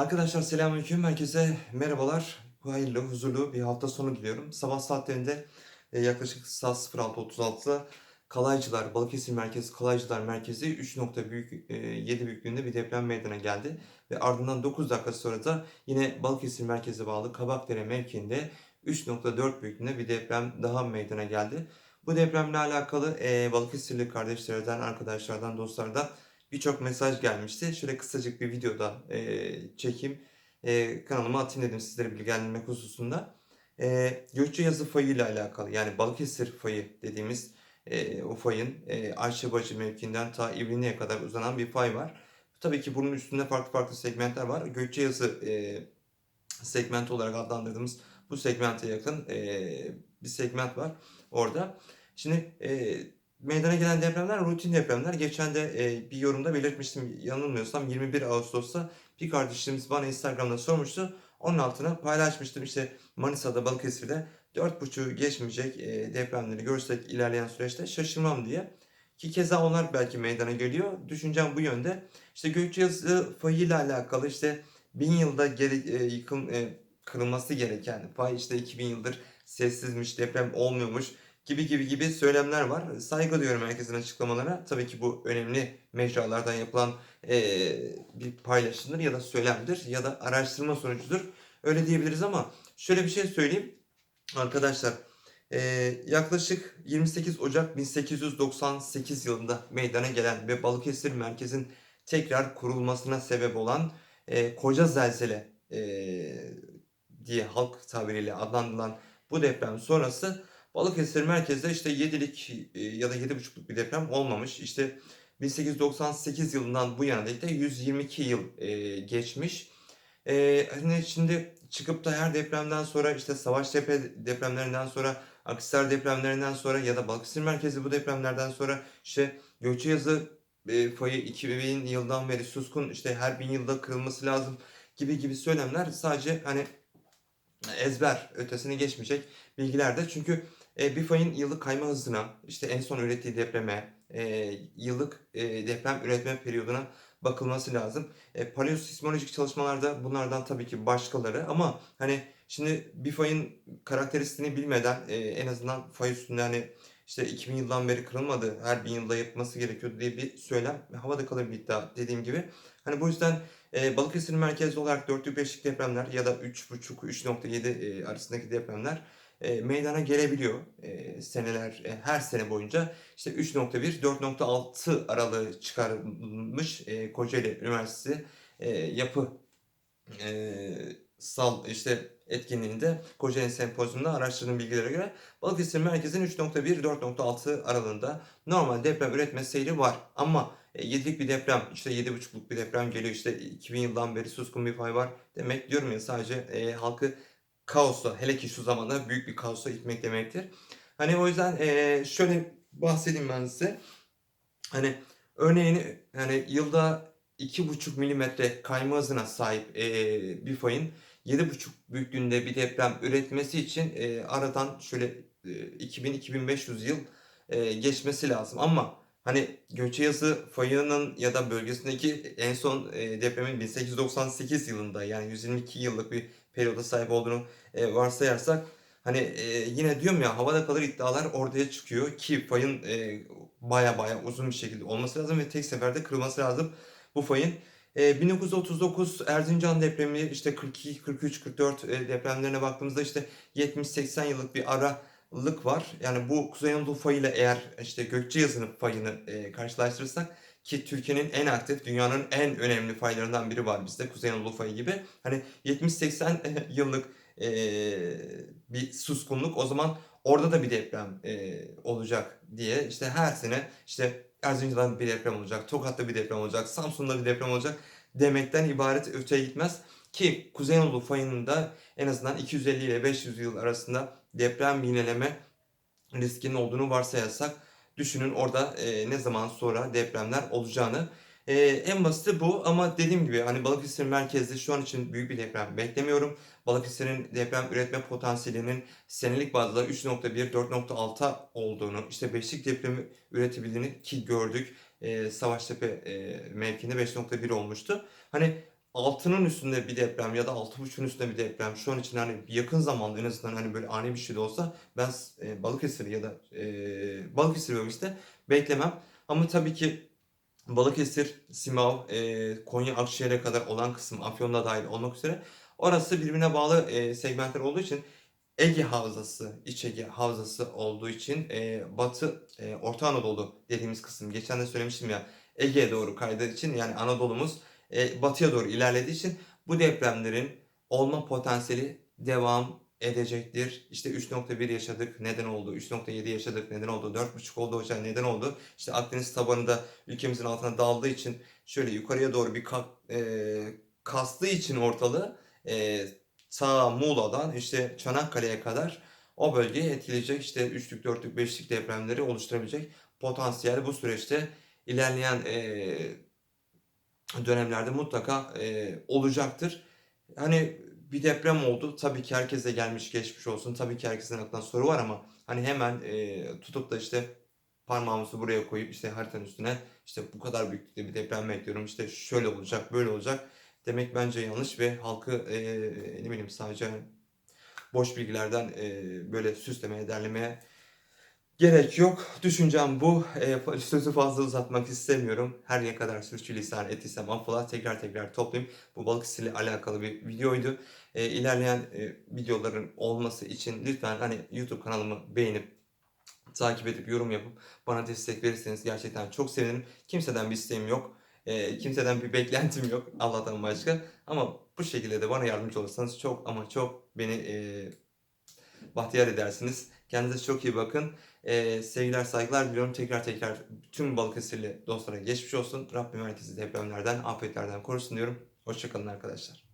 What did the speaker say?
Arkadaşlar selamünaleyküm. Herkese merhabalar. Hayırlı, huzurlu bir hafta sonu diliyorum. Sabah saatlerinde e, yaklaşık saat 06.36'da Kalaycılar, Balıkesir Merkezi Kalaycılar Merkezi 3 nokta büyük, e, 7 büyüklüğünde bir deprem meydana geldi. Ve ardından 9 dakika sonra da yine Balıkesir Merkeze bağlı Kabakdere mevkiinde 3.4 büyüklüğünde bir deprem daha meydana geldi. Bu depremle alakalı e, Balıkesirli kardeşlerden, arkadaşlardan, dostlardan birçok mesaj gelmişti. Şöyle kısacık bir videoda e, çekeyim. E, kanalıma atayım dedim sizlere bilgilendirmek hususunda. E, Gökçe yazı fayı ile alakalı yani Balıkesir fayı dediğimiz e, o fayın e, Ayşebacı mevkiinden ta İbni'ye kadar uzanan bir fay var. Tabii ki bunun üstünde farklı farklı segmentler var. Gökçe yazı e, segment olarak adlandırdığımız bu segmente yakın e, bir segment var orada. Şimdi e, meydana gelen depremler rutin depremler. Geçen de e, bir yorumda belirtmiştim yanılmıyorsam 21 Ağustos'ta bir kardeşimiz bana Instagram'da sormuştu. Onun altına paylaşmıştım işte Manisa'da Balıkesir'de 4.5'u geçmeyecek e, depremleri görsek ilerleyen süreçte şaşırmam diye. Ki keza onlar belki meydana geliyor. Düşüncem bu yönde. İşte Gökçeazı fayıyla alakalı işte bin yılda geri, e, yıkım, e, kırılması gereken fay işte 2000 yıldır sessizmiş, deprem olmuyormuş gibi gibi gibi söylemler var. Saygı duyuyorum herkesin açıklamalarına. Tabii ki bu önemli mecralardan yapılan eee, bir paylaşımdır ya da söylemdir ya da araştırma sonucudur. Öyle diyebiliriz ama şöyle bir şey söyleyeyim. Arkadaşlar eee, yaklaşık 28 Ocak 1898 yılında meydana gelen ve Balıkesir merkezin tekrar kurulmasına sebep olan eee, Koca Zelzele eee, diye halk tabiriyle adlandırılan bu deprem sonrası Balıkesir merkezde işte 7'lik e, ya da 7,5'luk bir deprem olmamış. İşte 1898 yılından bu yana da 122 yıl e, geçmiş. E, hani şimdi çıkıp da her depremden sonra işte Savaştepe depremlerinden sonra Akhisar depremlerinden sonra ya da Balıkesir merkezi bu depremlerden sonra işte Gökçeazı e, fayı 2000 yıldan beri suskun işte her bin yılda kırılması lazım gibi gibi söylemler sadece hani ezber ötesine geçmeyecek bilgiler de çünkü e, bir yıllık kayma hızına, işte en son ürettiği depreme, e, yıllık e, deprem üretme periyoduna bakılması lazım. E, paleosismolojik çalışmalarda bunlardan tabii ki başkaları ama hani şimdi bir karakteristiğini bilmeden e, en azından fay üstünde hani işte 2000 yıldan beri kırılmadı, her bin yılda yapılması gerekiyordu diye bir söylem havada kalır bir iddia dediğim gibi. Hani bu yüzden e, Balıkesir merkezli olarak 4-5'lik depremler ya da 3.5-3.7 e, arasındaki depremler e, meydana gelebiliyor e, seneler e, her sene boyunca. İşte 3.1 4.6 aralığı çıkarılmış e, Kocaeli Üniversitesi e, yapı e, sal işte etkinliğinde Kocaeli Sempozyum'da araştırdığım bilgilere göre Balıkesir merkezin 3.1 4.6 aralığında normal deprem üretme seyri var. Ama e, 7'lik bir deprem işte 7.5'luk bir deprem geliyor. İşte 2000 yıldan beri suskun bir fay var demek diyorum ya. Sadece e, halkı kaosa hele ki şu zamanda büyük bir kaosa itmek demektir. Hani o yüzden eee, şöyle bahsedeyim ben size. Hani örneğin hani yılda 2,5 milimetre kayma hızına sahip eee, bir fayın 7,5 büyüklüğünde bir deprem üretmesi için eee, aradan şöyle eee, 2000-2500 yıl eee, geçmesi lazım. Ama hani Göçeyazı fayının ya da bölgesindeki en son eee, depremin 1898 yılında yani 122 yıllık bir periyoda sahip olduğunu e, varsayarsak hani e, yine diyorum ya havada kalır iddialar ortaya çıkıyor ki fayın e, baya baya uzun bir şekilde olması lazım ve tek seferde kırılması lazım bu fayın. E, 1939 Erzincan depremi işte 42, 43, 44 e, depremlerine baktığımızda işte 70-80 yıllık bir aralık var. Yani bu Kuzey Anadolu fayıyla eğer işte Gökçeazı'nın fayını e, karşılaştırırsak ki Türkiye'nin en aktif, dünyanın en önemli faylarından biri var bizde Kuzey Anadolu fayı gibi. Hani 70-80 yıllık eee, bir suskunluk o zaman orada da bir deprem eee, olacak diye işte her sene işte Erzincan'da bir deprem olacak, Tokat'ta bir deprem olacak, Samsun'da bir deprem olacak demekten ibaret öteye gitmez. Ki Kuzey Anadolu fayının da en azından 250 ile 500 yıl arasında deprem yineleme riskinin olduğunu varsayarsak düşünün orada e, ne zaman sonra depremler olacağını. E, en basiti bu ama dediğim gibi hani Balıkesir merkezde şu an için büyük bir deprem beklemiyorum. Balıkesir'in deprem üretme potansiyelinin senelik bazda 3.1 4.6 olduğunu işte 5'lik depremi üretebildiğini ki gördük. E, Savaştepe e, mevkinde 5.1 olmuştu. Hani 6'nın üstünde bir deprem ya da 6.5'un üstünde bir deprem şu an için hani yakın zamanda en azından hani böyle ani bir şey de olsa ben e, Balıkesir ya da e, Balıkesir bölgesinde beklemem. Ama tabii ki Balıkesir, Simav, e, Konya, Akşehir'e kadar olan kısım Afyon'da dahil olmak üzere orası birbirine bağlı e, segmentler olduğu için Ege Havzası, İç Ege Havzası olduğu için e, Batı, e, Orta Anadolu dediğimiz kısım geçen de söylemiştim ya Ege'ye doğru kaydığı için yani Anadolu'muz e, batıya doğru ilerlediği için bu depremlerin olma potansiyeli devam edecektir. İşte 3.1 yaşadık neden oldu? 3.7 yaşadık neden oldu? 4.5 oldu hocam neden oldu? İşte Akdeniz tabanında ülkemizin altına daldığı için şöyle yukarıya doğru bir ka- e, kastığı için ortalığı e, ta Muğla'dan işte Çanakkale'ye kadar o bölgeyi etkileyecek işte 3'lük, 4'lük, 5'lik depremleri oluşturabilecek potansiyel bu süreçte ilerleyen e, dönemlerde mutlaka e, olacaktır. Hani bir deprem oldu. Tabii ki herkese gelmiş geçmiş olsun. Tabii ki herkesin aklına soru var ama hani hemen e, tutup da işte parmağımızı buraya koyup işte haritanın üstüne işte bu kadar büyüklükte bir deprem bekliyorum. işte şöyle olacak, böyle olacak demek bence yanlış ve halkı e, ne bileyim sadece boş bilgilerden e, böyle süslemeye, derlemeye gerek yok. Düşüncem bu. E, sözü fazla uzatmak istemiyorum. Her ne kadar sürçülisan ettiysem affola tekrar tekrar toplayayım. Bu Balıkesir'le alakalı bir videoydu. E, ilerleyen e, videoların olması için lütfen hani YouTube kanalımı beğenip takip edip yorum yapıp bana destek verirseniz gerçekten çok sevinirim. Kimseden bir isteğim yok. E, kimseden bir beklentim yok Allah'tan başka. Ama bu şekilde de bana yardımcı olursanız çok ama çok beni e, bahtiyar edersiniz. Kendinize çok iyi bakın. E, sevgiler saygılar diliyorum. Tekrar tekrar tüm Balıkesirli dostlara geçmiş olsun. Rabbim herkesi depremlerden, afetlerden korusun diyorum. Hoşçakalın arkadaşlar.